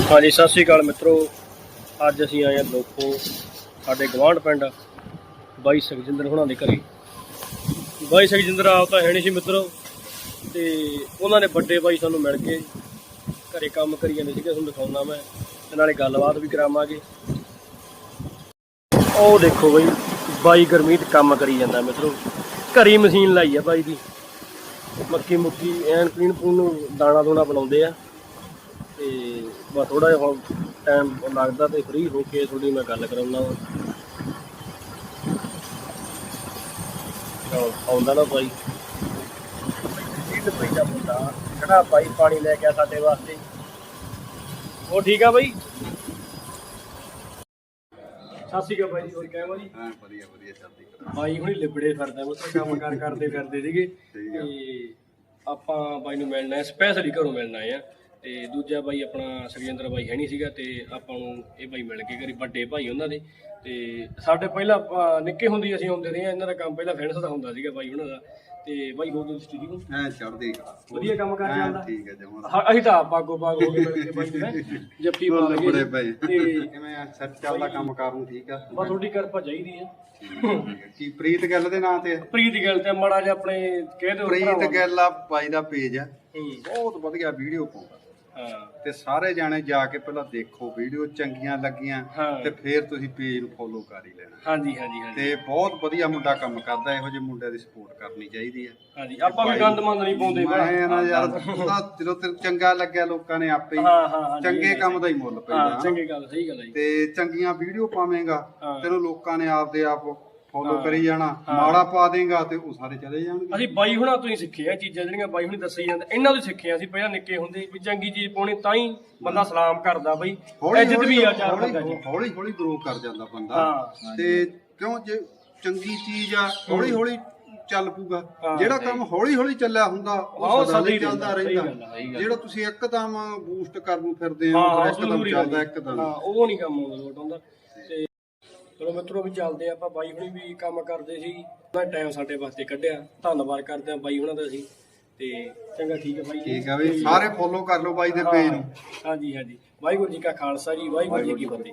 ਹਾਂਜੀ, ਸਤਿ ਸ਼੍ਰੀ ਅਕਾਲ ਮਿੱਤਰੋ। ਅੱਜ ਅਸੀਂ ਆਏ ਹਾਂ ਲੋਕੋ, ਸਾਡੇ ਗਵਾਂਢ ਪਿੰਡ, ਬਾਈ ਸੁਖਜਿੰਦਰ ਹੁਣਾਂ ਦੇ ਘਰੇ। ਬਾਈ ਸੁਖਜਿੰਦਰ, ਆਪ ਤਾਂ ਹੈ ਨਹੀਂ ਸੀ ਮਿੱਤਰੋ, ਤੇ ਉਹਨਾਂ ਨੇ ਵੱਡੇ ਬਾਈ ਸਾਨੂੰ ਮਿਲ ਕੇ ਘਰੇ ਕੰਮ ਕਰੀ ਜਾਂਦੇ ਸੀਗੇ, ਤੁਹਾਨੂੰ ਦਿਖਾਉਣਾ ਮੈਂ, ਤੇ ਨਾਲੇ ਗੱਲਬਾਤ ਵੀ ਕਰਾਵਾਂਗੇ। ਉਹ ਦੇਖੋ ਬਾਈ ਬਾਈ ਗਰਮੀਤ ਕੰਮ ਕਰੀ ਜਾਂਦਾ ਮਿੱਤਰੋ। ਘਰੀ ਮਸ਼ੀਨ ਲਾਈ ਆ ਬਾਈ ਦੀ। ਮੱਕੀ ਮੁੱਕੀ, ਐਨ ਪੀਣ ਪੂਣ ਨੂੰ ਦਾਣਾ ਦੋਣਾ ਬਣਾਉਂਦੇ ਆ। ਤੇ ਬਸ ਥੋੜਾ ਜਿਹਾ ਟਾਈਮ ਲੱਗਦਾ ਤੇ ਫ੍ਰੀ ਹੋ ਕੇ ਥੋੜੀ ਮੈਂ ਗੱਲ ਕਰਾਉਣਾ ਆਉਂਦਾ ਨਾ ਬਾਈ। ਇਹ ਬਾਈ ਦਾ ਮੁੰਡਾ ਕਿਹੜਾ ਬਾਈ ਪਾਣੀ ਲੈ ਕੇ ਸਾਡੇ ਵਾਸਤੇ? ਉਹ ਠੀਕ ਆ ਬਾਈ? ਸਤਿ ਸ਼੍ਰੀ ਅਕਾਲ ਜੀ ਹੋਰ ਕਿਵੇਂ ਹੋ ਜੀ ਹਾਂ ਵਧੀਆ ਵਧੀਆ ਚੱਲਦੀ ਬਾਈ ਹੁਣੀ ਲਿਬੜੇ ਫਿਰਦਾ ਉਹ ਕੰਮ ਕਾਰ ਕਰਦੇ ਫਿਰਦੇ ਸੀਗੇ। ਤੇ ਆਪਾਂ ਬਾਈ ਨੂੰ ਮਿਲਣਾ ਸਪੈਸ਼ਲੀ ਘਰੋਂ ਮਿਲਣਾ ਆ। ਤੇ ਦੂਜਾ ਬਾਈ ਆਪਣਾ ਸੁਖਜਿੰਦਰ ਬਾਈ ਹੈ ਨਹੀਂ ਸੀਗਾ ਤੇ ਆਪਾਂ ਨੂੰ ਇਹ ਬਾਈ ਮਿਲ ਕੇ ਘਰੇ ਵੱਡੇ ਭਾਈ ਉਹਨਾਂ ਦੇ। ਤੇ ਸਾਡੇ ਪਹਿਲਾਂ ਨਿੱਕੇ ਹੁੰਦੇ ਹੀ ਅਸੀਂ ਆਉਂਦੇ ਰਹੇ ਆ ਇਹਨਾਂ ਦਾ ਕੰਮ ਪਹਿਲਾਂ ਫੈਨਸ ਦਾ ਹੁੰਦਾ ਸੀਗਾ ਬਾਈ ਉਹਨਾਂ ਦਾ। ਤੇ ਬਾਈ ਹੋਰ ਤੁਸੀਂ ਠੀਕ ਹੋ? ਹਾਂ ਚੜਦੀ ਕਰਾਂ ਵਧੀਆ ਕੰਮ ਕਾਰ ਹਾਂ, ਚੱਲਦਾ। ਠੀਕ ਹੈ ਜਮਾ। ਹਾਂ, ਅਸੀਂ ਤਾਂ ਬਾਗੋ ਬਾਗ ਹੋ ਕੇ ਮਿਲ ਕੇ ਬਾਈ ਨੂੰ ਹੈਂ, ਜੱਫੀ ਪਾ ਬੜੇ ਪਏ ਤੇ ਕਿਵੇਂ ਸੱਚ ਚੱਲਦਾ ਕੰਮ ਕਰਨ ਠੀਕ ਆ? ਬਸ ਤੁਹਾਡੀ ਕਿਰਪਾ ਚਾਹੀਦੀ ਹੈ। ਕੀ ਪ੍ਰੀਤ ਗੱਲ ਦੇ ਨਾਂ ਤੇ ਆ? ਪ੍ਰੀਤ ਗੱਲ ਤੇ ਮਾੜਾ ਜਿਹਾ ਆਪਣੇ ਕਹਿ ਦਿਓ ਪ੍ਰੀਤ ਭਰਾਵਾਂ ਨੂੰ। ਗੱਲ ਆ ਬਾਈ ਦਾ ਪੇਜ ਆ। ਹੂੰ, ਬਹੁਤ ਵਧੀਆ ਵੀਡੀਓ ਪਾਉਂਦਾ। ਹਾਂ। ਤੇ ਸਾਰੇ ਜਾਣੇ ਜਾ ਕੇ ਪਹਿਲਾਂ ਦੇਖੋ ਵੀਡੀਓ ਚੰਗੀਆਂ ਲੱਗੀਆਂ ਹਾਂ। ਤੇ ਫਿਰ ਤੁਸੀਂ ਪੇਜ ਨੂੰ ਫੋਲੋ ਕਰ ਹੀ ਲੈਣਾ। ਹਾਂਜੀ ਹਾਂਜੀ ਹਾਂਜੀ। ਤੇ ਬਹੁਤ ਵਧੀਆ ਮੁੰਡਾ ਕੰਮ ਕਰਦਾ ਇਹੋ ਜਿਹੇ ਮੁੰਡਿਆਂ ਦੀ ਸਪੋਰਟ ਕਰਨੀ ਚਾਹੀਦੀ ਆ ਹਾਂਜੀ ਆਪਾਂ ਵੀ ਗੰਦ ਮੰਦ ਨਹੀਂ ਪਾਉਂਦੇ ਮੈਂ ਨਾ ਯਾਰ ਉਹਦਾ ਜਦੋਂ ਤੈਨੂੰ ਚੰਗਾ ਲੱਗਿਆ ਲੋਕਾਂ ਨੇ ਆਪੇ ਹੀ ਹਾਂ ਹਾਂ ਹਾਂ ਚੰਗੇ ਕੰਮ ਦਾ ਹੀ ਮੁੱਲ ਹਾਂ ਪੈਂਦਾ ਚੰਗੀ ਗੱਲ ਸਹੀ ਗੱਲ ਹੈ ਤੇ ਚੰਗੀਆਂ ਵੀਡੀਓ ਪਾਵੇਂਗਾ ਹਾਂ। ਤੈਨੂੰ ਲੋਕਾਂ ਨੇ ਆਪਦੇ ਆਪ ਫੋਲੋ ਕਰੀ ਜਾਣਾ ਮਾੜਾ ਪਾ ਦੇਗਾ ਤੇ ਉਹ ਸਾਰੇ ਚਲੇ ਜਾਣਗੇ। ਅਸੀਂ ਬਾਈ ਹੁਣਾਂ ਤੋਂ ਹੀ ਸਿੱਖੇ ਆ ਚੀਜ਼ਾਂ ਜਿਹੜੀਆਂ ਬਾਈ ਹੁਣੀ ਦੱਸੀ ਜਾਂਦੇ ਇਹਨਾਂ ਤੋਂ ਸਿੱਖੇ ਆ ਅਸੀਂ ਪਹਿਲਾਂ ਨਿੱਕੇ ਹੁੰਦੇ ਵੀ ਚੰਗੀ ਚੀਜ਼ ਪਾਉਣੀ ਤਾਂ ਹੀ ਬੰਦਾ ਸਲਾਮ ਕਰਦਾ ਬਈ ਇੱਜ਼ਤ ਵੀ ਆ ਚਾਰ ਬੰਦਾ ਜੀ। ਹੌਲੀ ਹੌਲੀ ਗਰੋ ਕਰ ਜਾਂਦਾ ਬੰਦਾ। ਤੇ ਕਿਉਂ ਜੇ ਚੰਗੀ ਚੀਜ਼ ਆ ਹੌਲੀ ਹੌਲੀ ਚੱਲ ਪੂਗਾ ਜਿਹੜਾ ਕੰਮ ਹੌਲੀ ਹੌਲੀ ਚੱਲਿਆ ਹੁੰਦਾ ਉਹ ਸਦਾ ਚੱਲਦਾ ਰਹਿੰਦਾ। ਜਿਹੜਾ ਤੁਸੀਂ ਇੱਕਦਮ ਬੂਸਟ ਕਰਨ ਫਿਰਦੇ ਹਾਂ ਇੱਕਦਮ ਚੱਲਦਾ। ਇੱਕਦਮ। ਉਹ ਨਹੀਂ ਕੰਮ ਹੁੰਦਾ ਚਲੋ ਮਿੱਤਰੋ ਵੀ ਚੱਲਦੇ ਆਪਾਂ ਬਾਈ ਹੁਣੀ ਵੀ ਕੰਮ ਕਰਦੇ ਸੀ। ਉਹਨਾਂ ਟਾਈਮ ਸਾਡੇ ਵਾਸਤੇ ਕੱਢਿਆ। ਧੰਨਵਾਦ ਕਰਦੇ ਆ ਬਾਈ ਹੁਣਾਂ ਦਾ ਅਸੀਂ। ਤੇ ਚੰਗਾ ਠੀਕ ਹੈ ਬਾਈ। ਠੀਕ ਆ ਵੀ ਸਾਰੇ ਫੋਲੋ ਕਰ ਲਓ ਬਾਈ ਦੇ ਪੇਜ ਨੂੰ। ਹਾਂਜੀ ਹਾਂਜੀ। ਵਾਹਿਗੁਰੂ ਜੀ ਕਾ ਖਾਲਸਾ ਜੀ ਵਾਹਿਗੁਰੂ ਜੀ ਕੀ ਫਤਿਹ।